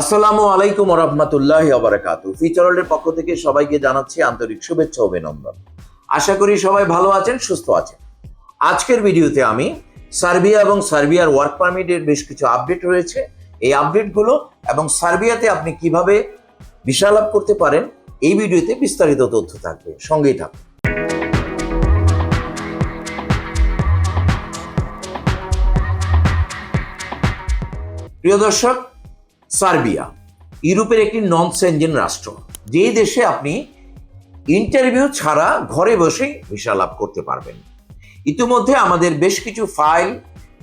আসসালামু আলাইকুম রহমতুল্লাহ আবরাকাতু ফিচারলের পক্ষ থেকে সবাইকে জানাচ্ছি আন্তরিক শুভেচ্ছা অভিনন্দন। আশা করি সবাই ভালো আছেন, সুস্থ আছেন। আজকের ভিডিওতে আমি সার্বিয়া এবং সার্বিয়ার ওয়ার্ক পারমিটের বেশ কিছু আপডেট রয়েছে। এই আপডেটগুলো এবং সার্বিয়াতে আপনি কীভাবে ভিসা লাভ করতে পারেন, এই ভিডিওতে বিস্তারিত তথ্য থাকবে। সঙ্গেই থাকবে প্রিয় দর্শক সার্বিয়া, ইউরোপের একটি নন সেনজেন রাষ্ট্র, যেই দেশে আপনি ইন্টারভিউ ছাড়া ঘরে বসেই ভিসা লাভ করতে পারবেন। ইতিমধ্যে আমাদের বেশ কিছু ফাইল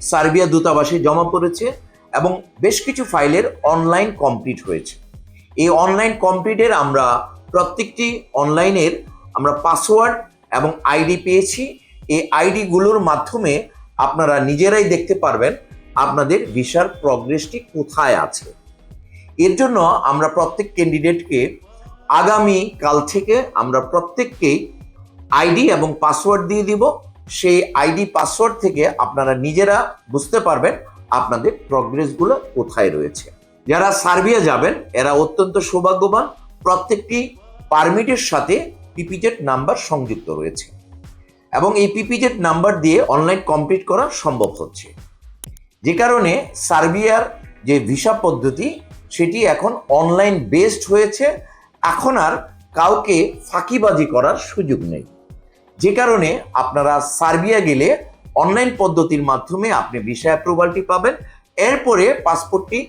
সার্বিয়া দূতাবাসে জমা পড়েছে এবং বেশ কিছু ফাইলের অনলাইন কমপ্লিট হয়েছে। এই অনলাইন কমপ্লিটের আমরা প্রত্যেকটি অনলাইনের আমরা পাসওয়ার্ড এবং আইডি পেয়েছি। এই আইডিগুলোর মাধ্যমে আপনারা নিজেরাই দেখতে পারবেন আপনাদের ভিসার প্রগ্রেসটি কোথায় আছে। এর জন্য আমরা প্রত্যেক ক্যান্ডিডেটকে আগামী কাল থেকে আমরা প্রত্যেককেই আইডি এবং পাসওয়ার্ড দিয়ে দিব। সেই আইডি পাসওয়ার্ড থেকে আপনারা নিজেরা বুঝতে পারবেন আপনাদের প্রগ্রেসগুলো কোথায় রয়েছে। যারা সার্বিয়া যাবেন, এরা অত্যন্ত সৌভাগ্যবান। প্রত্যেকটি পারমিটের সাথে পিপিজেড নাম্বার সংযুক্ত রয়েছে। এবং এই পিপিজেড নাম্বার দিয়ে অনলাইন কমপ্লিট করা সম্ভব হচ্ছে। যে কারণে সার্বিয়ার যে ভিসা পদ্ধতি সেটি এখন অনলাইন বেসড হয়েছে। এখন আর কাউকে ফাঁকিবাজি করার সুযোগ নেই। যে কারণে আপনারা সার্বিয়া গেলে অনলাইন পদ্ধতির মাধ্যমে আপনি ভিসা অ্যাপ্রুভালটি পাবেন। এরপরে পাসপোর্টটি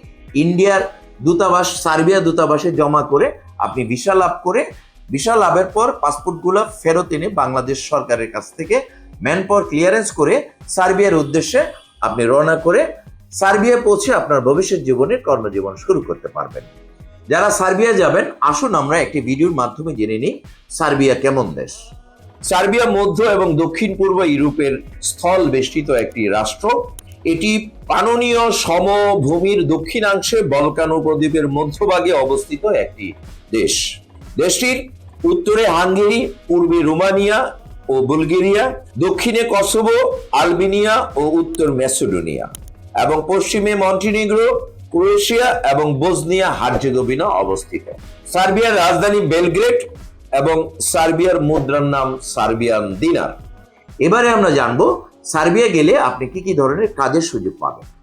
ইন্ডিয়ার দূতাবাস, সার্বিয়া দূতাবাসে জমা করে আপনি ভিসা লাভ করে ভিসা লাভের পর পাসপোর্টগুলো ফেরত এনে বাংলাদেশ সরকারের কাছ থেকে ম্যান পাওয়ার ক্লিয়ারেন্স করে সার্বিয়ার উদ্দেশ্যে আপনি রওনা করে সার্বিয়া পৌঁছে আপনার ভবিষ্যৎ জীবনের কর্মজীবন শুরু করতে পারবেন। যারা সার্বিয়া যাবেন, আসুন আমরা একটি ভিডিওর মাধ্যমে জেনে নিই সার্বিয়া কেমন দেশ। সার্বিয়া মধ্য এবং দক্ষিণ পূর্ব ইউরোপের স্থল বেষ্টিত একটি রাষ্ট্র। এটি পাননীয় সমভূমির দক্ষিণাংশে বলকান উপদ্বীপের মধ্যভাগে অবস্থিত একটি দেশ। দেশটির উত্তরে হাঙ্গেরি, পূর্বে রোমানিয়া ও বুলগেরিয়া, দক্ষিণে কসোভো, আলবেনিয়া ও উত্তর ম্যাসেডোনিয়া। এবং পশ্চিমে মন্টিনিগ্রো, ক্রোয়েশিয়া এবং বোসনিয়া হার্জেগোভিনা অবস্থিত। সার্বিয়ার রাজধানী বেলগ্রেড এবং সার্বিয়ার মুদ্রার নাম সার্বিয়ান দিনার। এবারে আমরা জানব সার্বিয়া গেলে আপনি কি কি ধরনের কাজের সুযোগ পাবেন।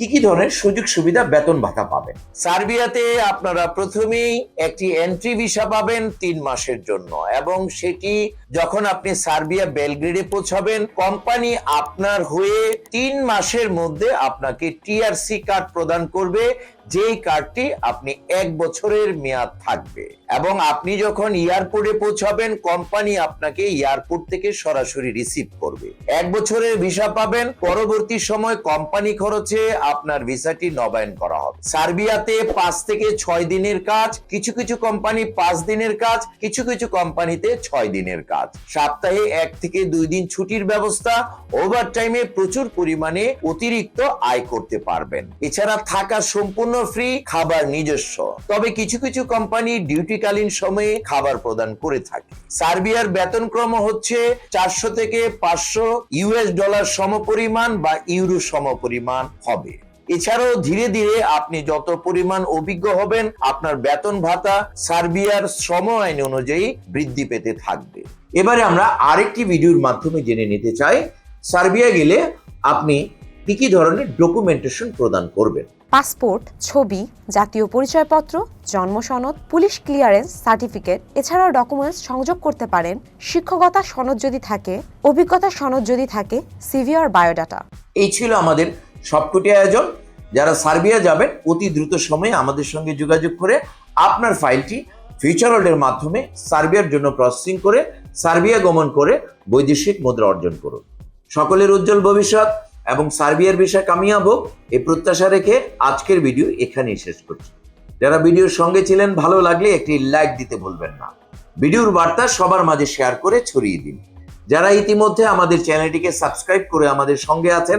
কি কি ধরনের সুযোগ সুবিধা বেতন ভাতা পাবেন সার্বিয়াতে আপনারা প্রথমেই একটি এন্ট্রি ভিসা পাবেন তিন মাসের জন্য এবং সেটি যখন আপনি সার্বিয়া বেলগ্রেডে পৌঁছাবেন, কোম্পানি আপনার হয়ে তিন মাসের মধ্যে আপনাকে টিআরসি কার্ড প্রদান করবে, যেই কার্ডটি আপনি এক বছরের মেয়াদ থাকবে। এবং আপনি যখন এয়ারপোর্টে পৌঁছাবেন, কোম্পানি আপনাকে এয়ারপোর্ট থেকে সরাসরি রিসিভ করবে। এক বছরের ভিসা পাবেন, পরবর্তী সময় কোম্পানি খরচে আপনার ভিসাটি নবায়ন করা হবে। সার্বিয়াতে পাঁচ থেকে ছয় দিনের কাজ, কিছু কিছু কোম্পানি পাঁচ দিনের কাজ, কিছু কিছু কোম্পানিতে ছয় দিনের কাজ। কাজ সপ্তাহে এক থেকে দুই দিন ছুটির ব্যবস্থা ওভার টাইমে প্রচুর পরিমাণে অতিরিক্ত আয় করতে পারবেন। এছাড়া থাকা সম্পূর্ণ ফ্রি খাবার নিজস্ব। তবে কিছু কিছু কোম্পানি ডিউটিকালীন সময়ে খাবার প্রদান করে থাকে। সার্বিয়ার বেতনক্রম হচ্ছে চারশো থেকে পাঁচশো ইউএস ডলার সমপরিমাণ বা ইউরো সমপরিমাণ হবে। এছাড়াও ধীরে ধীরে আপনি যত পরিমাণ অভিজ্ঞ হবেন আপনার বেতন ভাতা সার্বিয়ার শ্রম আইন অনুযায়ী বৃদ্ধি পেতে থাকবে। এবারে আমরা আরেকটি ভিডিওর মাধ্যমে জেনে নিতে চাই সার্বিয়া গেলে আপনি কি কি ধরনের ডকুমেন্টেশন প্রদান করবেন? পাসপোর্ট ছবি জাতীয় পরিচয়পত্র জন্ম সনদ পুলিশ ক্লিয়ারেন্স সার্টিফিকেট এছাড়াও ডকুমেন্টস সংযোগ করতে পারেন। শিক্ষকতা সনদ যদি থাকে অভিজ্ঞতা সনদ যদি থাকে সিভি আর বায়োডাটা। এই ছিল আমাদের সবকটি আয়োজন। যারা সার্বিয়া যাবেন, অতি দ্রুত সময়ে আমাদের সঙ্গে যোগাযোগ করে আপনার ফাইলটি ফিউচার ওয়ার্ল্ডের মাধ্যমে সার্বিয়ার জন্য প্রসেসিং করে, সার্বিয়া গমন করে বৈদেশিক মুদ্রা অর্জন করুন। সকলের উজ্জ্বল ভবিষ্যৎ এবং সার্বিয়ার বিষয় কামিয়াব এই প্রত্যাশা রেখে আজকের ভিডিও এখানেই শেষ করছি। যারা ভিডিওর সঙ্গে ছিলেন, ভালো লাগলে একটি লাইক দিতে ভুলবেন না। ভিডিওর বার্তা সবার মাঝে শেয়ার করে ছড়িয়ে দিন। যারা ইতিমধ্যে আমাদের চ্যানেলটিকে সাবস্ক্রাইব করে আমাদের সঙ্গে আছেন